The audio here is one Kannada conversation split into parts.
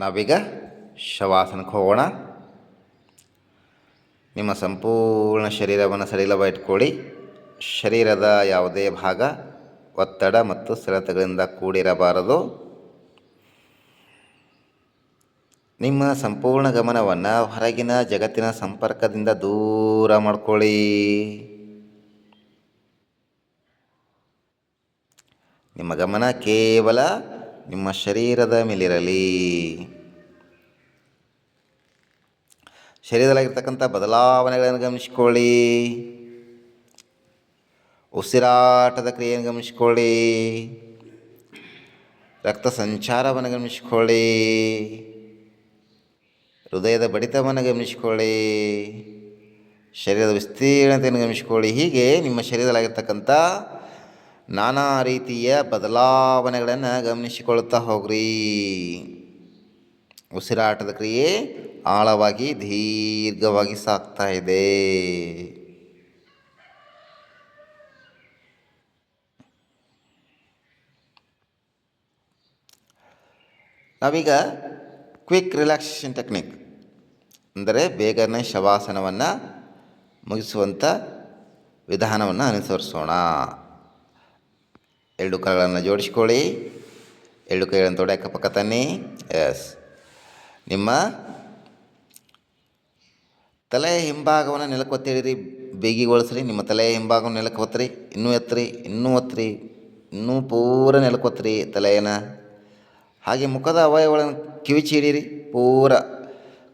ನಾವೀಗ ಶವಾಸನಕ್ಕೆ ಹೋಗೋಣ. ನಿಮ್ಮ ಸಂಪೂರ್ಣ ಶರೀರವನ್ನು ಸಡಿಲವಾಗಿಟ್ಕೊಳ್ಳಿ ಶರೀರದ ಯಾವುದೇ ಭಾಗ ಒತ್ತಡ ಮತ್ತು ಸೆಳೆತಗಳಿಂದ ಕೂಡಿರಬಾರದು. ನಿಮ್ಮ ಸಂಪೂರ್ಣ ಗಮನವನ್ನು ಹೊರಗಿನ ಜಗತ್ತಿನ ಸಂಪರ್ಕದಿಂದ ದೂರ ಮಾಡ್ಕೊಳ್ಳಿ. ನಿಮ್ಮ ಗಮನ ಕೇವಲ ನಿಮ್ಮ ಶರೀರದ ಮೇಲಿರಲಿ. ಶರೀರದಲ್ಲಾಗಿರ್ತಕ್ಕಂಥ ಬದಲಾವಣೆಗಳನ್ನು ಗಮನಿಸ್ಕೊಳ್ಳಿ. ಉಸಿರಾಟದ ಕ್ರಿಯೆಯನ್ನು ಗಮನಿಸಿಕೊಳ್ಳಿ. ರಕ್ತ ಸಂಚಾರವನ್ನು ಗಮನಿಸ್ಕೊಳ್ಳಿ. ಹೃದಯದ ಬಡಿತವನ್ನು ಗಮನಿಸ್ಕೊಳ್ಳಿ. ಶರೀರದ ವಿಸ್ತೀರ್ಣತೆಯನ್ನು ಗಮನಿಸ್ಕೊಳ್ಳಿ. ಹೀಗೆ ನಿಮ್ಮ ಶರೀರದಲ್ಲಾಗಿರ್ತಕ್ಕಂಥ ನಾನಾ ರೀತಿಯ ಬದಲಾವಣೆಗಳನ್ನು ಗಮನಿಸಿಕೊಳ್ಳುತ್ತಾ ಹೋಗ್ರಿ. ಉಸಿರಾಟದ ಕ್ರಿಯೆ ಆಳವಾಗಿ, ದೀರ್ಘವಾಗಿ ಸಾಗ್ತಾ ಇದೆ. ನಾವೀಗ ಕ್ವಿಕ್ ರಿಲ್ಯಾಕ್ಸೇಷನ್ ಟೆಕ್ನಿಕ್, ಅಂದರೆ ಬೇಗನೆ ಶವಾಸನವನ್ನು ಮುಗಿಸುವಂಥ ವಿಧಾನವನ್ನು ಅನುಸರಿಸೋಣ. ಎರಡು ಕೈಗಳನ್ನು ಜೋಡಿಸ್ಕೊಳ್ಳಿ. ಎರಡು ಕೈಗಳನ್ನು ತೊಡೆ ಅಕ್ಕಪಕ್ಕ ತನ್ನಿ. ಎಸ್ ನಿಮ್ಮ ತಲೆಯ ಹಿಂಭಾಗವನ್ನು ನೆಲಕ್ಕೆ ಒತ್ತಿಡಿರಿ ಬೇಗಿಗೊಳಿಸ್ರಿ. ನಿಮ್ಮ ತಲೆಯ ಹಿಂಭಾಗವನ್ನು ನೆಲಕ್ಕೆ ಒತ್ತಿರಿ. ಇನ್ನೂ ಎತ್ತರಿ. ಇನ್ನೂ ಒತ್ತಿರಿ. ಇನ್ನೂ ಪೂರ ನೆಲಕ್ಕೆ ಒತ್ತಿರಿ ತಲೆಯನ್ನು. ಹಾಗೆ ಮುಖದ ಅವಯವಗಳನ್ನು ಕಿವಿಚಿ ಹಿಡೀರಿ ಪೂರ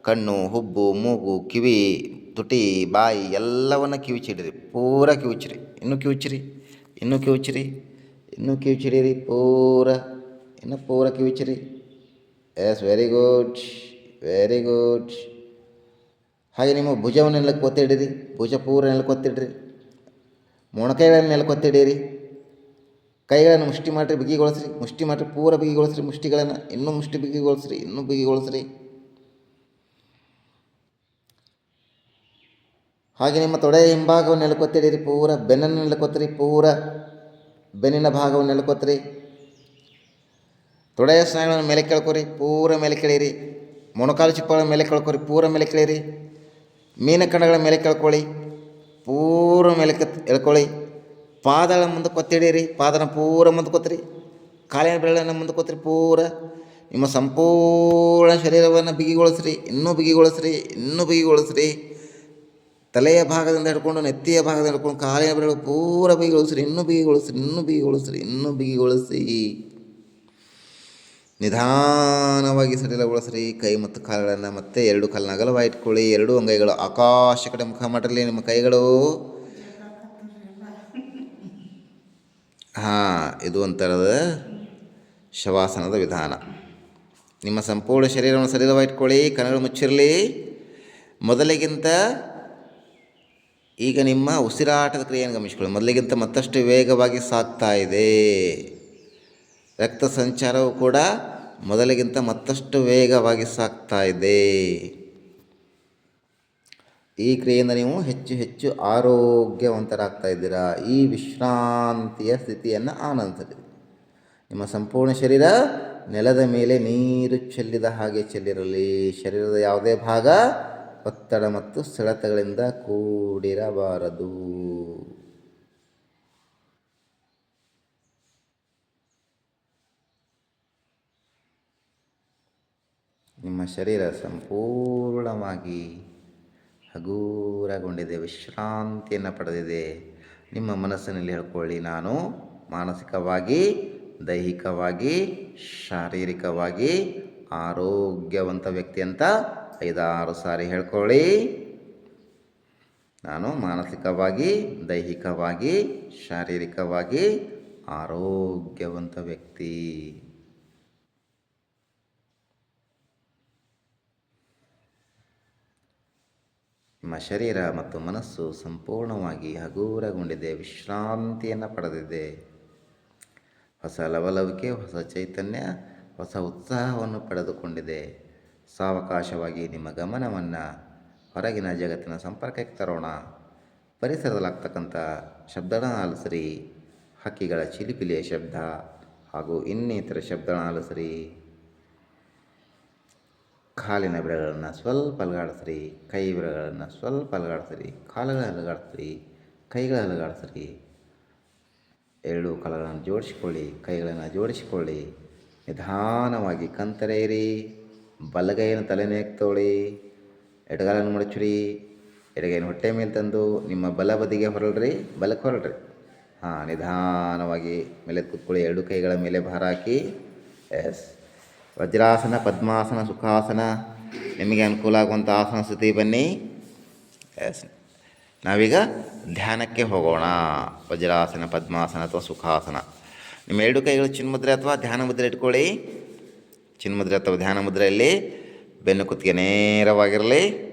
ಕಣ್ಣು, ಹುಬ್ಬು, ಮೂಗು, ಕಿವಿ, ತುಟಿ, ಬಾಯಿ ಎಲ್ಲವನ್ನು ಕಿವಿಚಿಡಿರಿ ಪೂರ ಕಿವಿಚಿರಿ ಇನ್ನೂ ಕಿವಿಚಿರಿ ಇನ್ನೂ ಕಿವಿಚಿರಿ ಇನ್ನೂ ಕಿವಿಚಿಡಿರಿ ಪೂರ ಇನ್ನು ಪೂರ ಕಿವಿಚಿರಿ yes very good very good ಹಾಗೆ ನಿಮ್ಮ ಭುಜವನ್ನು ಕೊತ್ತಿಡಿರಿ ಭುಜ ಪೂರ ನೆಲಕೊತ್ತಿಡ್ರಿ ಮೊಣಕೈಗಳನ್ನು ನೆಲಕ್ಕೆ ಕೈಗಳನ್ನು ಮುಷ್ಟಿ ಮಾಡಿರಿ ಬಿಗಿಗೊಳಿಸ್ರಿ ಮುಷ್ಟಿ ಮಾಡಿರಿ ಪೂರ ಬಿಗಿಗೊಳಿಸ್ರಿ ಮುಷ್ಟಿಗಳನ್ನು ಇನ್ನೂ ಮುಷ್ಟಿ ಬಿಗಿಗೊಳಿಸ್ರಿ ಇನ್ನೂ ಬಿಗಿಗೊಳಿಸ್ರಿ ಹಾಗೆ ನಿಮ್ಮ ತೊಡೆಯ ಹಿಂಭಾಗವನ್ನು ನೆಲಕೊತ್ತಿಡಿರಿ ಪೂರ ಬೆನ್ನನ್ನು ನೆಲಕೊತ್ತಿರಿ ಪೂರ ಬೆನ್ನಿನ ಭಾಗವನ್ನು ಎಳ್ಕೊತ್ರಿ. ತೊಡೆಯ ಸ್ನಾಯುಗಳನ್ನು ಮೇಲೆ ಕೇಳ್ಕೊರಿ, ಪೂರ ಮೇಲೆ ಕೇಳಿರಿ. ಮೊಣಕಾಲು ಚಿಪ್ಪಗಳ ಮೇಲೆ ಕೇಳ್ಕೊರಿ, ಪೂರ ಮೇಲೆ ಕೇಳಿರಿ. ಮೀನ ಕಣಗಳ ಮೇಲೆ ಕೇಳ್ಕೊಳ್ಳಿ, ಪೂರ ಮೇಲೆ ಕತ್ ಎಳ್ಕೊಳ್ಳಿ. ಪಾದಗಳ ಮುಂದೆ ಕೊತ್ತಿಡೀರಿ ಪಾದನ ಪೂರ ಮುಂದೆ ಕೊತ್ತರಿ ಕಾಲಿನ ಬೆರಳನ್ನು ಮುಂದೆ ಕೊತ್ತರಿ ಪೂರ. ನಿಮ್ಮ ಸಂಪೂರ್ಣ ಶರೀರವನ್ನು ಬಿಗಿಗೊಳಿಸ್ರಿ, ಇನ್ನೂ ಬಿಗಿಗೊಳಿಸ್ರಿ ಇನ್ನೂ ಬಿಗಿಗೊಳಿಸ್ರಿ. ತಲೆಯ ಭಾಗದಿಂದ ಹಿಡ್ಕೊಂಡು ನೆತ್ತಿಯ ಭಾಗದಿಂದ ಹಿಡ್ಕೊಂಡು ಕಾಲಿನ ಬೆರಳು ಪೂರ ಬಿಗಿಗೊಳಿಸ್ರಿ, ಇನ್ನೂ ಬಿಗಿಗೊಳಿಸ್ರಿ ಇನ್ನೂ ಬಿಗಿಗೊಳಿಸ್ರಿ, ಇನ್ನೂ ಬಿಗಿಗೊಳಿಸಿ ನಿಧಾನವಾಗಿ ಸಡಿಲಗೊಳಿಸ್ರಿ, ಕೈ ಮತ್ತು ಕಾಲುಗಳನ್ನು ಮತ್ತೆ ಎರಡು ಕಾಲನ್ನ ಅಗಲವಾಗಿ ಇಟ್ಕೊಳ್ಳಿ ಎರಡು ಅಂಗೈಗಳು ಆಕಾಶ ಕಡೆ ಮುಖ ಮಾಡಿರಲಿ ನಿಮ್ಮ ಕೈಗಳು. ಹಾಂ, ಇದು ಒಂಥರದ ಶವಾಸನದ ವಿಧಾನ. ನಿಮ್ಮ ಸಂಪೂರ್ಣ ಶರೀರವನ್ನು ಸಡಿಲವಾಗಿ ಇಟ್ಕೊಳ್ಳಿ ಕಣ್ಣುಗಳು ಮುಚ್ಚಿರಲಿ. ಮೊದಲಿಗಿಂತ ಈಗ ನಿಮ್ಮ ಉಸಿರಾಟದ ಕ್ರಿಯೆಯನ್ನು ಗಮನಿಸಿಕೊಳ್ಳಿ. ಮೊದಲಿಗಿಂತ ಮತ್ತಷ್ಟು ವೇಗವಾಗಿ ಸಾಗ್ತಾ ಇದೆ. ರಕ್ತ ಸಂಚಾರವು ಕೂಡ ಮೊದಲಿಗಿಂತ ಮತ್ತಷ್ಟು ವೇಗವಾಗಿ ಸಾಗ್ತಾ ಇದೆ. ಈ ಕ್ರಿಯೆಯಿಂದ ನೀವು ಹೆಚ್ಚು ಹೆಚ್ಚು ಆರೋಗ್ಯವಂತರಾಗ್ತಾ ಇದ್ದೀರಾ. ಈ ವಿಶ್ರಾಂತಿಯ ಸ್ಥಿತಿಯನ್ನು ಆನಂದಿಸಿದೆ ನಿಮ್ಮ ಸಂಪೂರ್ಣ ಶರೀರ ನೆಲದ ಮೇಲೆ ನೀರು ಚೆಲ್ಲಿದ ಹಾಗೆ ಚೆಲ್ಲಿರಲಿ. ಶರೀರದ ಯಾವುದೇ ಭಾಗ ಒತ್ತಡ ಮತ್ತು ಸೆಳೆತಗಳಿಂದ ಕೂಡಿರಬಾರದು. ನಿಮ್ಮ ಶರೀರ ಸಂಪೂರ್ಣವಾಗಿ ಹಗೂರಗೊಂಡಿದೆ, ವಿಶ್ರಾಂತಿಯನ್ನು ಪಡೆದಿದೆ. ನಿಮ್ಮ ಮನಸ್ಸಿನಲ್ಲಿ ಹೇಳ್ಕೊಳ್ಳಿ, ನಾನು ಮಾನಸಿಕವಾಗಿ, ದೈಹಿಕವಾಗಿ, ಶಾರೀರಿಕವಾಗಿ ಆರೋಗ್ಯವಂತ ವ್ಯಕ್ತಿ ಅಂತ ಐದಾರು ಸಾರಿ ಹೇಳ್ಕೊಳ್ಳಿ. ನಾನು ಮಾನಸಿಕವಾಗಿ, ದೈಹಿಕವಾಗಿ, ಶಾರೀರಿಕವಾಗಿ ಆರೋಗ್ಯವಂತ ವ್ಯಕ್ತಿ. ನಿಮ್ಮ ಶರೀರ ಮತ್ತು ಮನಸ್ಸು ಸಂಪೂರ್ಣವಾಗಿ ಹಗೂರಗೊಂಡಿದೆ, ವಿಶ್ರಾಂತಿಯನ್ನು ಪಡೆದಿದೆ. ಹೊಸ ಲವಲವಿಕೆ, ಹೊಸ ಚೈತನ್ಯ, ಹೊಸ ಉತ್ಸಾಹವನ್ನು ಪಡೆದುಕೊಂಡಿದೆ. ಸಾವಕಾಶವಾಗಿ ನಿಮ್ಮ ಗಮನವನ್ನು ಹೊರಗಿನ ಜಗತ್ತಿನ ಸಂಪರ್ಕಕ್ಕೆ ತರೋಣ. ಪರಿಸರದಲ್ಲಾಗ್ತಕ್ಕಂಥ ಶಬ್ದಗಳನ್ನು ಹಕ್ಕಿಗಳ ಚಿಲಿಪಿಲಿಯ ಶಬ್ದ ಹಾಗೂ ಇನ್ನಿತರ ಶಬ್ದಗಳನ್ನು ಕಾಲಿನ ಬೆರಗಳನ್ನು ಸ್ವಲ್ಪ ಅಲುಗಾಡಿಸ್ರಿ, ಕೈ ಬೆರಗಳನ್ನು ಸ್ವಲ್ಪ ಅಲುಗಾಡಿಸ್ರಿ, ಕಾಲುಗಳ ಅಲುಗಾಡಿಸ್ರಿ, ಕೈಗಳ ಅಲುಗಾಡಿಸ್ರಿ. ಎರಡು ಕಾಲಗಳನ್ನು ಜೋಡಿಸಿಕೊಳ್ಳಿ, ಕೈಗಳನ್ನು ಜೋಡಿಸಿಕೊಳ್ಳಿ. ನಿಧಾನವಾಗಿ ಕಂತರೆಯಿರಿ. ಬಲಗೈಯನ್ನು ತಲೆನೇ ತೊಳಿ ಎಡಗಾಲನ್ನು ಮುಡಚುರಿ ಎಡಗೈನ ಹೊಟ್ಟೆ ಮೇಲೆ ತಂದು ನಿಮ್ಮ ಬಲ ಬದಿಗೆ ಹೊರಳ್ರಿ, ಬಲಕ್ಕೆ ಹೊರಳ್ರಿ. ಹಾಂ, ನಿಧಾನವಾಗಿ ಮೇಲೆ ಕೂತ್ಕೊಳ್ಳಿ, ಎರಡು ಕೈಗಳ ಮೇಲೆ ಭಾರ ಹಾಕಿ, ಎಸ್. ವಜ್ರಾಸನ, ಪದ್ಮಾಸನ, ಸುಖಾಸನ, ನಿಮಗೆ ಅನುಕೂಲ ಆಗುವಂಥ ಆಸನ ಸ್ಥಿತಿ ಬನ್ನಿ. ಎಸ್. ನಾವೀಗ ಧ್ಯಾನಕ್ಕೆ ಹೋಗೋಣ. ವಜ್ರಾಸನ, ಪದ್ಮಾಸನ ಅಥವಾ ಸುಖಾಸನ. ನಿಮ್ಮ ಎರಡು ಕೈಗಳು ಚಿನ್ಮುದ್ರೆ ಅಥವಾ ಧ್ಯಾನ ಮುದ್ರೆ ಇಟ್ಕೊಳ್ಳಿ. ಚಿನ್ಮುದ್ರೆ ಅಥವಾ ಧ್ಯಾನ ಮುದ್ರೆಯಲ್ಲಿ ಬೆನ್ನು ಕುತ್ತಿಗೆ ನೇರವಾಗಿರಲಿ.